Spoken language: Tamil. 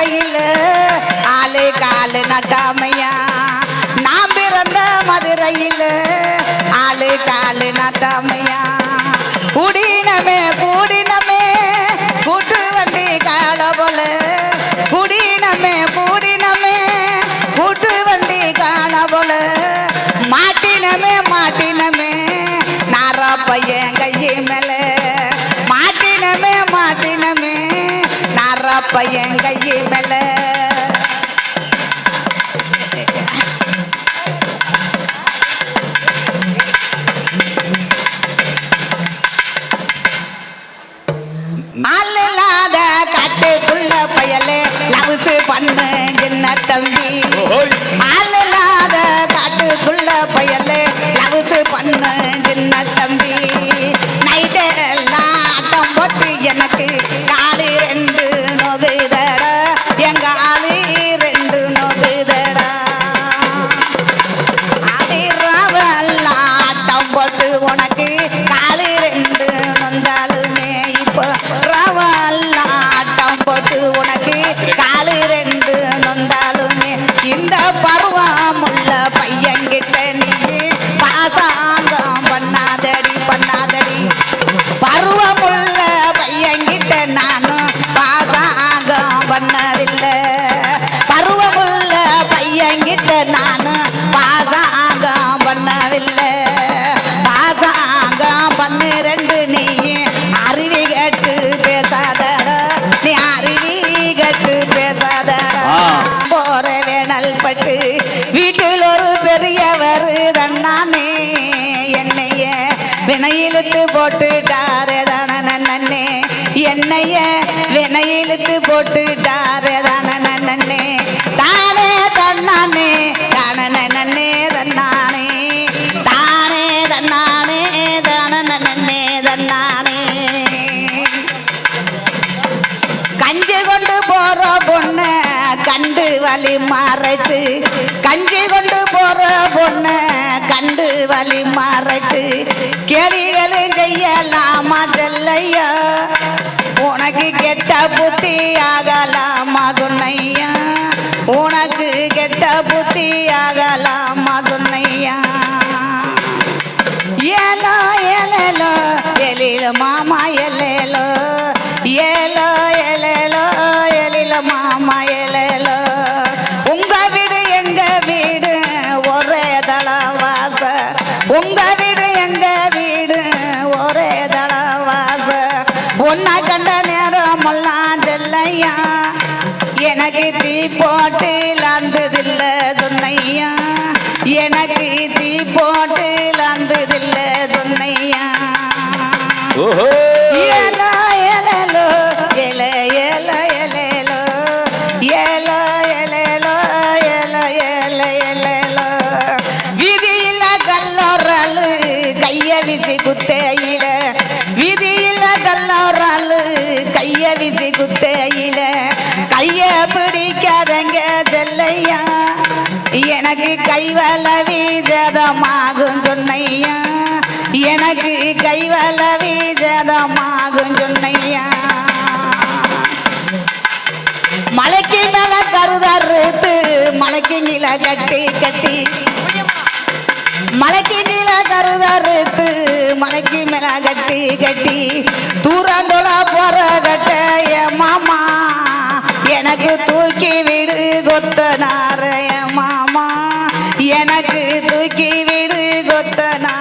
மதுரையில் ஆளு காலு நட்டாமையா. நான் பிறந்த மதுரையில் ஆளு காலு நட்டாமையா. குடினமே கூடினமே கூட்டு வண்டி கால போல. குடினமே கூடினமே கூட்டு வண்டி கால போல. மாட்டினமே மாட்டினமே நாரா பையன் கையை மேலே. மாட்டினமே மாட்டினமே நாரா பையன் கையை மேல. ஆள் இல்லாத காட்டுக்குள்ள பயலே. லவ்ஸ் பண்ணு சின்ன தம்பி? இல்லாத காட்டுக்குள்ள பயலே. லவ்ஸ் பண்ணு Bye. கேட்டு பேசாதடா. போற வேணல் பட்டு. வீட்டில் ஒரு பெரியவர் தன்னானே. என்னைய வினையிழுத்து போட்டுட்டாரு தானே நன்னே என்னைய வினையிழுத்து போட்டுட்டாரு தானே நன்னே தானே தன்னானே தானே நன்னே தன்னானே. தானே தன்னானே தானே நன்னே தன்னானே. போற பொண்ணு கண்டு வலி மறைச்சு. கஞ்சி கொண்டு போற பொண்ணு கண்டு வலி மறைச்சு. கேலிகளும் செய்யலாமா செல்லையா? உனக்கு கெட்ட புத்தி ஆகலாமா சொன்னையா? உனக்கு கெட்ட புத்தி ஆகலாமா சொன்னையா? ஏலோ ஏலோ தளவாச உன்னை கண்ட நேரம் எல்லாம் செல்லையா எனக்கு தீ போட்டு லாந்ததில்ல சொன்னையா எனக்கு தீ போட்டு லாந்ததில்ல சொன்னையா ஓஹோ! ஏலோ தேயில கைய பிடிக்காதங்க செல்லையா எனக்கு கைவல வீஜதமாகும் சொன்னையா? எனக்கு கைவல வீஜதமாகும் சொன்னையா? மலைக்கு மேல கருதறுத்து மலைக்கு நில கட்டி கட்டி. மலைக்கு கீழே கருதறுத்து மலைக்கு மேல கட்டி கட்டி தூரந்தோல போற கட்ட என் மாமா எனக்கு தூக்கி விடு கொத்தனார என் மாமா எனக்கு தூக்கி விடு கொத்தனார்